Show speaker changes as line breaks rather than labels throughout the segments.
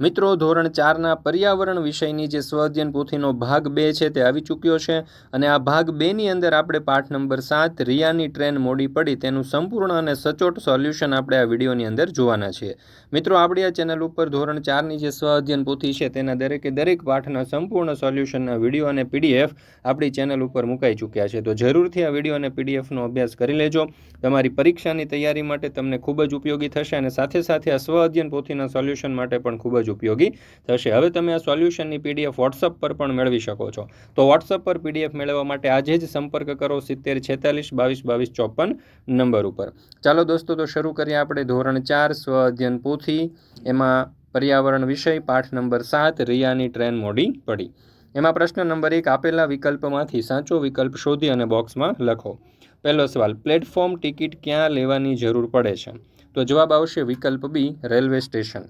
મિત્રો, ધોરણ ચારના પર્યાવરણ વિષયની જે સ્વઅધ્યયન પોથીનો ભાગ બે છે તે આવી ચૂક્યો છે અને આ ભાગ બેની અંદર આપણે પાઠ નંબર સાત, રિયાની ટ્રેન મોડી પડી તેનું સંપૂર્ણ અને સચોટ સોલ્યુશન આપણે આ વિડીયોની અંદર જોવાના છીએ. મિત્રો, આપણી આ ચેનલ ઉપર ધોરણ ચારની જે સ્વઅધ્યયન પોથી છે તેના દરેકે દરેક પાઠના સંપૂર્ણ સોલ્યુશનના વીડિયો અને પીડીએફ આપણી ચેનલ ઉપર મુકાઈ ચૂક્યા છે. તો જરૂરથી આ વીડિયો અને પીડીએફનો અભ્યાસ કરી લેજો. તમારી પરીક્ષાની તૈયારી માટે તમને ખૂબ જ ઉપયોગી થશે અને સાથે સાથે આ સ્વ અધ્યયન પોથીના સોલ્યુશન માટે પણ ખૂબ જ ઉપયોગી થશે. હવે તમે આ સોલ્યુશનની પીડીએફ વોટ્સઅપ પર પણ મેળવી શકો છો. તો વોટ્સઅપ પર પીડીએફ મેળવવા માટે આજે જ સંપર્ક કરો સિત્તેર છેતાલીસ બાવીસ બાવીસ ચોપન નંબર ઉપર. ચાલો દોસ્તો, તો શરૂ કરીએ આપણે ધોરણ ચાર સ્વ અધ્યયન પોથી. એમાં પર્યાવરણ વિષય, પાઠ નંબર સાત, રિયાની ટ્રેન મોડી પડી. એમાં પ્રશ્ન નંબર એક, આપેલા વિકલ્પમાંથી સાચો વિકલ્પ શોધી અને બોક્સમાં લખો. પહેલો સવાલ, પ્લેટફોર્મ ટિકિટ ક્યાં લેવાની જરૂર પડે છે? તો જવાબ આવશે વિકલ્પ બી, રેલવે સ્ટેશન.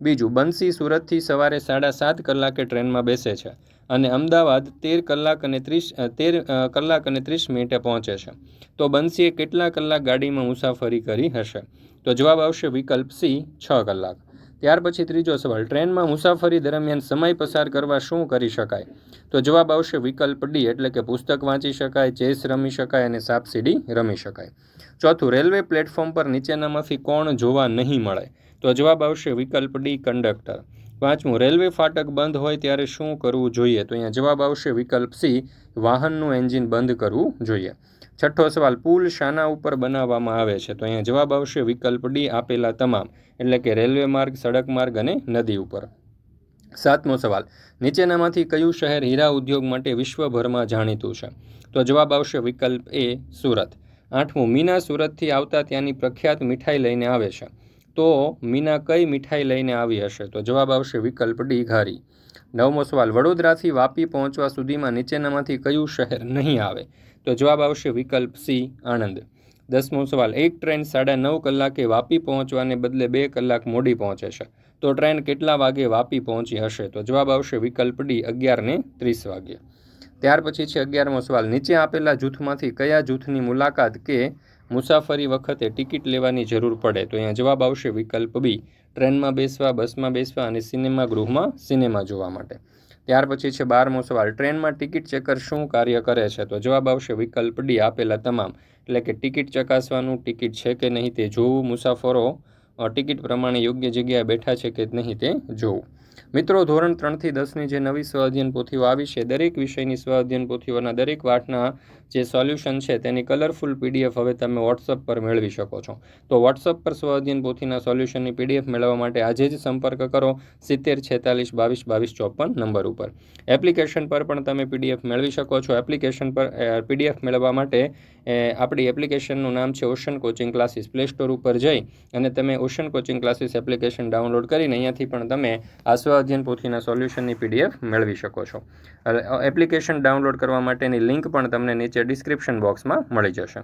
બીજું, બંસી સુરતથી સવારે સાડા સાત કલાકે ટ્રેનમાં બેસે છે અને અમદાવાદ તેર કલાક અને ત્રીસ તેર કલાક અને ત્રીસ મિનિટે પહોંચે છે. તો બંસીએ કેટલા કલાક ગાડીમાં મુસાફરી કરી હશે? તો જવાબ આવશે વિકલ્પ સી, છ કલાક. ત્યાર પછી ત્રીજો સવાલ, ટ્રેનમાં મુસાફરી દરમિયાન સમય પસાર કરવા શું કરી શકાય? તો જવાબ આવશે વિકલ્પ ડી, એટલે કે પુસ્તક વાંચી શકાય, ચેસ રમી શકાય અને સાપસીડી રમી શકાય. ચોથું, રેલવે પ્લેટફોર્મ પર નીચેનામાંથી કોણ જોવા નહીં મળે? તો જવાબ આવશે વિકલ્પ ડી, કંડક્ટર. પાંચમું, રેલવે ફાટક બંધ હોય ત્યારે શું કરવું જોઈએ? તો અહીંયા જવાબ આવશે વિકલ્પ સી, વાહનનું એન્જિન બંધ કરવું જોઈએ. છઠ્ઠો સવાલ, પુલ શાના ઉપર બનાવવામાં આવે છે. તો અહીંયા જવાબ આવશે વિકલ્પ ડી, આપેલા તમામ, એટલે કે રેલવે માર્ગ, સડક માર્ગ અને નદી ઉપર. સાતમો સવાલ, નીચેનામાંથી કયું શહેર હીરા ઉદ્યોગ માટે વિશ્વભરમાં જાણીતું છે? તો જવાબ આવશે વિકલ્પ એ, સુરત. આઠમું, મીના સુરતથી આવતા ત્યાંની પ્રખ્યાત મીઠાઈ લઈને આવે છે. તો મીના કઈ મીઠાઈ લઈને આવી હશે? તો જવાબ આવશે વિકલ્પ ડી, ઘારી. નવમો સવાલ, વડોદરાથી વાપી પહોંચવા સુધીમાં નીચેનામાંથી કયું શહેર નહીં આવે? તો જવાબ આવશે વિકલ્પ સી, આણંદ. દસમો સવાલ, એક ટ્રેન સાડા નવ કલાકે વાપી પહોંચવાને બદલે બે કલાક મોડી પહોંચે છે. તો ટ્રેન કેટલા વાગે વાપી પહોંચી હશે? તો જવાબ આવશે વિકલ્પ ડી અગિયારને ત્રીસ વાગ્યે. ત્યાર પછી છે અગિયારમો સવાલ, નીચે આપેલા જૂથમાંથી કયા જૂથની મુલાકાત કે મુસાફરી વખતે ટિકિટ લેવાની જરૂર પડે તો અહીંયા જવાબ આવશે વિકલ્પ બી. ટ્રેનમાં બેસવા, બસમાં બેસવા અને સિનેમા ગૃહમાં સિનેમા જોવા માટે. ત્યાર પછી છે બારમો સવાલ. ટ્રેનમાં ટિકિટ ચેકર શું કાર્ય કરે છે? તો જવાબ આવશે વિકલ્પ ડી, આપેલા તમામ. એટલે કે ટિકિટ ચકાસવાનું, ટિકિટ છે કે નહીં તે જોવું, મુસાફરો ટિકિટ પ્રમાણે યોગ્ય જગ્યાએ બેઠા છે કે નહીં તે જોવું. મિત્રો, ધોરણ ત્રણથી દસની જે નવી સ્વ અધ્યયન પોથીઓ આવી છે, દરેક વિષયની સ્વ અધ્યયન પોથીઓના દરેક પાઠના જે સોલ્યુશન છે તેની કલરફુલ પીડીએફ હવે તમે વોટ્સઅપ પર મેળવી શકો છો. તો વોટ્સઅપ પર સ્વ અધ્યયન પોથીના સોલ્યુશનની પીડીએફ મેળવવા માટે આજે જ સંપર્ક કરો સિત્તેર છેતાલીસ બાવીસ બાવીસ ચોપન નંબર ઉપર. એપ્લિકેશન પર પણ તમે પીડીએફ મેળવી શકો છો. એપ્લિકેશન પર પીડીએફ મેળવવા માટે આપણી એપ્લિકેશનનું નામ છે Ocean coaching classes play store ઉપર જઈ અને તમે Ocean coaching classes application download કરીને અહીંયાથી પણ તમે આ સ્વ અધ્યયન પોથીના સોલ્યુશનની પીડીએફ મેળવી શકો છો. એપ્લિકેશન ડાઉનલોડ કરવા માટેની લિંક પણ તમને નીચે ડિસ્ક્રિપ્શન બોક્સમાં મળી જશે.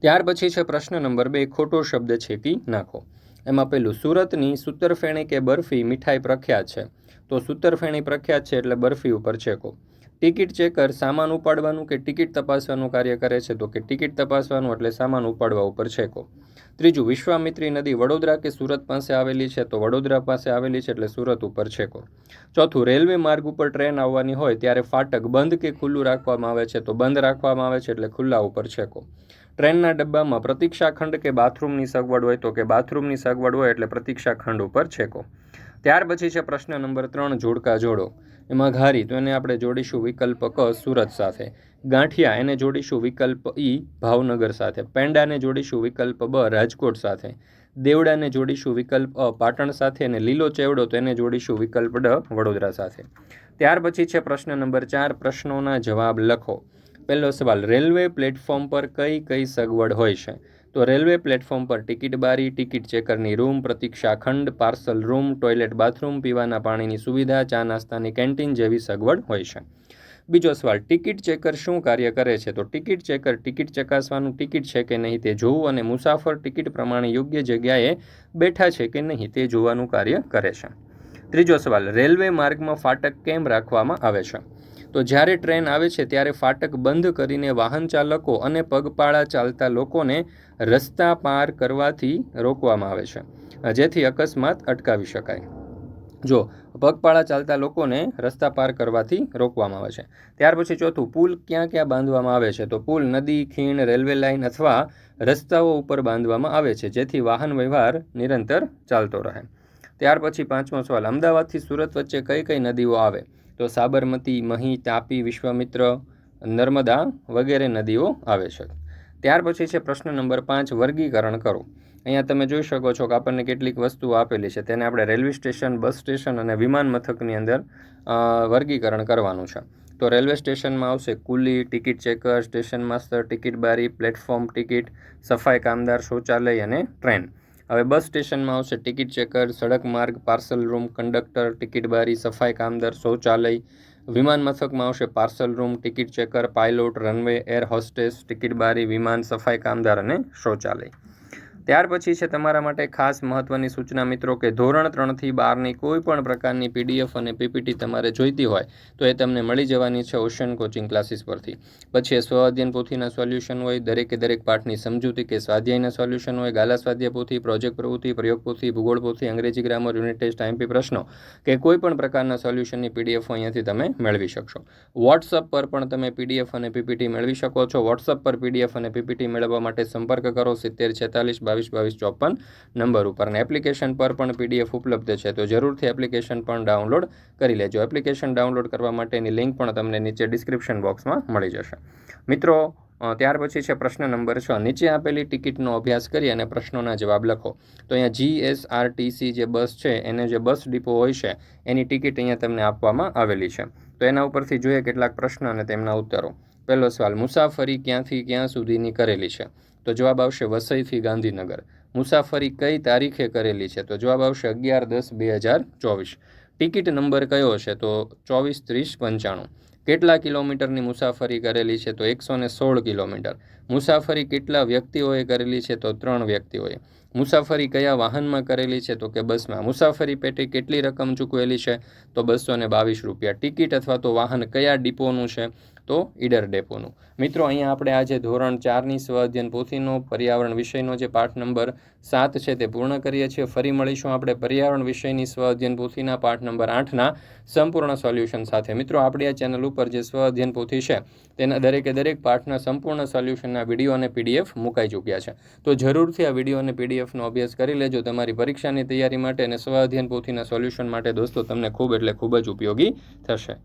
ત્યાર પછી છે પ્રશ્ન નંબર બે, ખોટો શબ્દ છેકી નાખો. એમાં પેલું, સુરતની સૂતરફેણી કે બરફી મીઠાઈ પ્રખ્યાત છે? તો સૂતરફેણી પ્રખ્યાત છે એટલે બરફી ઉપર છેકો. ટિકિટ ચેકર સામાન ઉપાડવાનું કે ટિકિટ તપાસવાનું કાર્ય કરે છે તો કે ટિકિટ તપાસવાનું એટલે સામાન ઉપાડવા ઉપર છેકો. ત્રીજું, વિશ્વામિત્રી નદી વડોદરા કે સુરત પાસે આવેલી છે તો વડોદરા પાસે આવેલી છે એટલે સુરત ઉપર છેકો. ચોથું, રેલવે માર્ગ ઉપર ટ્રેન આવવાની હોય ત્યારે ફાટક બંધ કે ખુલ્લું રાખવામાં આવે છે તો બંધ રાખવામાં આવે છે એટલે ખુલ્લા ઉપર છેકો. ટ્રેનના ડબ્બામાં પ્રતિક્ષાખંડ કે બાથરૂમની સગવડ હોય તો કે બાથરૂમની સગવડ હોય એટલે પ્રતીક્ષા ખંડ ઉપર છેકો. ત્યાર પછી છે પ્રશ્ન નંબર ત્રણ, જોડકા જોડો. એમાં ઘારી, તો એને આપણે જોડીશું વિકલ્પ ક, સુરત સાથે. ગાંઠિયા, એને જોડીશું વિકલ્પ ઈ, ભાવનગર સાથે. પેંડાને જોડીશું વિકલ્પ બ, રાજકોટ સાથે. દેવડાને જોડીશું વિકલ્પ અ, પાટણ સાથે. અને લીલો ચેવડો, તો એને જોડીશું વિકલ્પ ડ, વડોદરા સાથે. ત્યાર પછી છે પ્રશ્ન નંબર ચાર, પ્રશ્નોના જવાબ લખો. પહેલો સવાલ, રેલવે પ્લેટફોર્મ પર કઈ કઈ સગવડ હોય છે? તો રેલવે પ્લેટફોર્મ પર ટિકિટ બારી, ટિકિટ ચેકરની રૂમ, પ્રતીક્ષા ખંડ, પાર્સલ રૂમ, ટોયલેટ બાથરૂમ, પીવાના પાણીની સુવિધા, ચા નાસ્તાની કેન્ટીન જેવી સગવડ હોય છે. બીજો સવાલ, ટિકિટ ચેકર શું કાર્ય કરે છે? તો ટિકિટ ચેકર ટિકિટ ચકાસવાનું ટિકિટ છે કે નહીં તે જોવું અને મુસાફર ટિકિટ પ્રમાણે યોગ્ય જગ્યાએ બેઠા છે કે નહીં તે જોવાનું કાર્ય કરે છે. ત્રીજો સવાલ, રેલવે માર્ગમાં ફાટક કેમ રાખવામાં આવે છે? તો જ્યારે ટ્રેન આવે છે ત્યારે ફાટક બંધ કરીને વાહન ચાલકો અને પગપાળા ચાલતા લોકોને રસ્તા પાર કરવાથી રોકવામાં આવે છે. જેથી અકસ્માત અટકાવી શકાય. જો, પગપાળા ચાલતા લોકોને રસ્તા પાર કરવાથી રોકવામાં આવે છે. ત્યાર પછી ચોથું, પુલ ક્યાં ક્યાં બાંધવામાં આવે છે? તો પુલ, નદી, ખીણ, રેલવે લાઇન અથવા રસ્તાઓ ઉપર બાંધવામાં આવે છે, જેથી વાહન વ્યવહાર નિરંતર ચાલતો રહે. ત્યાર પછી પાંચમો સવાલ, અમદાવાદથી સુરત વચ્ચે કઈ કઈ નદીઓ આવે? તો સાબરમતી, મહી, તાપી, વિશ્વામિત્ર, નર્મદા વગેરે નદીઓ આવે છે. ત્યાર પછી છે પ્રશ્ન નંબર પાંચ, વર્ગીકરણ કરો. અહીંયા તમે જોઈ શકો છો કે આપણને કેટલીક વસ્તુઓ આપેલી છે. તેને આપણે રેલવે સ્ટેશન, બસ સ્ટેશન અને વિમાન મથકની અંદર વર્ગીકરણ કરવાનું છે. તો રેલવે સ્ટેશનમાં આવશે કુલી, ticket checker, station master, ticket બારી, પ્લેટફોર્મ ટિકિટ, સફાઈ કામદાર, શૌચાલય અને ટ્રેન. હવે બસ સ્ટેશનમાં આવશે ટિકિટ ચેકર, સડક માર્ગ, પાર્સલ રૂમ, કંડક્ટર, ટિકિટ બારી, સફાઈ, કામદાર, શૌચાલય. વિમાન મથકમાં આવશે parcel room, ticket checker, pilot, runway, air hostess, ticket બારી, વિમાન, સફાઈ, કામદાર અને શૌચાલય. ત્યાર પછી છે તમારા માટે ખાસ મહત્ત્વની સૂચના મિત્રો કે ધોરણ ત્રણથી બારની કોઈ પણ પ્રકારની પીડીએફ અને પીપીટી તમારે જોઈતી હોય, તો એ તમને મળી જવાની છે ઓશન કોચિંગ ક્લાસીસ પરથી. પછી સ્વાધ્યન પોથીના સોલ્યુશન હોય, દરેકે દરેક પાઠની સમજૂતી કે સ્વાધ્યાયના સોલ્યુશન હોય, ગાલા સ્વાધ્યાય પોથી, પ્રોજેક્ટ પ્રવૃત્તિ, પ્રયોગ પોથી, ભૂગોળ પોથી, અંગ્રેજી ગ્રામર, યુનિટ ટેસ્ટ આઈએમપી પ્રશ્નો કે કોઈ પણ પ્રકારના સોલ્યુશનની પીડીએફ અહીંયાથી તમે મેળવી શકશો. વોટ્સઅપ પર પણ તમે પીડીએફ અને પીપીટી મેળવી શકો છો. વોટ્સઅપ પર પીડીએફ અને પીપીટી મેળવવા માટે સંપર્ક કરો. સિત્તેર છેતાલીસ બાવીસ બાવીસ ચોપન નંબર ઉપર. અને એપ્લિકેશન પર પણ પીડીએફ ઉપલબ્ધ છે, તો જરૂરથી એપ્લિકેશન પણ ડાઉનલોડ કરી લેજો. એપ્લિકેશન ડાઉનલોડ કરવા માટેની લિંક પણ તમને નીચે ડિસ્ક્રિપ્શન બોક્સમાં મળી જશે. મિત્રો ત્યાર પછી છે પ્રશ્ન નંબર છ. નીચે આપેલી ટિકિટનો અભ્યાસ કરી અને પ્રશ્નોના જવાબ લખો. તો અહીંયા જીએસઆરટીસી જે બસ છે, એને જે બસ ડિપો હોય છે, એની ટિકિટ અહીંયા તમને આપવામાં આવેલી છે. તો એના ઉપરથી જોઈએ કેટલાક પ્રશ્ન અને તેમના ઉત્તરો. પહેલો સવાલ, મુસાફરી ક્યાંથી ક્યાં સુધીની કરેલી છે? તો જવાબ આવશે વસઈથી ગાંધીનગર. મુસાફરી કઈ તારીખે કરેલી છે? તો જવાબ આવશે અગિયાર દસ બે હજાર ચોવીસ. ટિકિટ નંબર કયો છે તો ચોવીસ ત્રીસ પંચાણું. કેટલા કિલોમીટરની મુસાફરી કરેલી છે? તો એકસો ને સોળ કિલોમીટર. મુસાફરી કેટલા વ્યક્તિઓએ કરેલી છે? તો ત્રણ વ્યક્તિઓએ. મુસાફરી કયા વાહનમાં કરેલી છે? તો કે બસમાં. મુસાફરી પેટે કેટલી રકમ ચૂકવેલી છે? તો બસો બાવીસ રૂપિયા. ટિકિટ અથવા તો વાહન કયા ડિપોનું છે? તો ઈડર ડેપોનું. મિત્રો, અહીંયા આપણે આજે ધોરણ ચારની સ્વ અધ્યયન પોથીનો, પર્યાવરણ વિષયનો જે પાઠ નંબર સાત છે તે પૂર્ણ કરીએ છીએ. ફરી મળીશું આપણે પર્યાવરણ વિષયની સ્વ અધ્યયન પોથીના પાઠ નંબર આઠના સંપૂર્ણ સોલ્યુશન સાથે. મિત્રો, આપણી આ ચેનલ ઉપર જે સ્વ અધ્યયન પોથી છે, તેના દરેકે દરેક પાઠના સંપૂર્ણ સોલ્યુશનના વીડિયો અને પીડીએફ મુકાઈ ચૂક્યા છે. તો જરૂરથી આ વીડિયો અને પીડીએફનો અભ્યાસ કરી લેજો. તમારી પરીક્ષાની તૈયારી માટે અને સ્વ અધ્યયન પોથીના સોલ્યુશન માટે દોસ્તો, તમને ખૂબ એટલે ખૂબ જ ઉપયોગી થશે.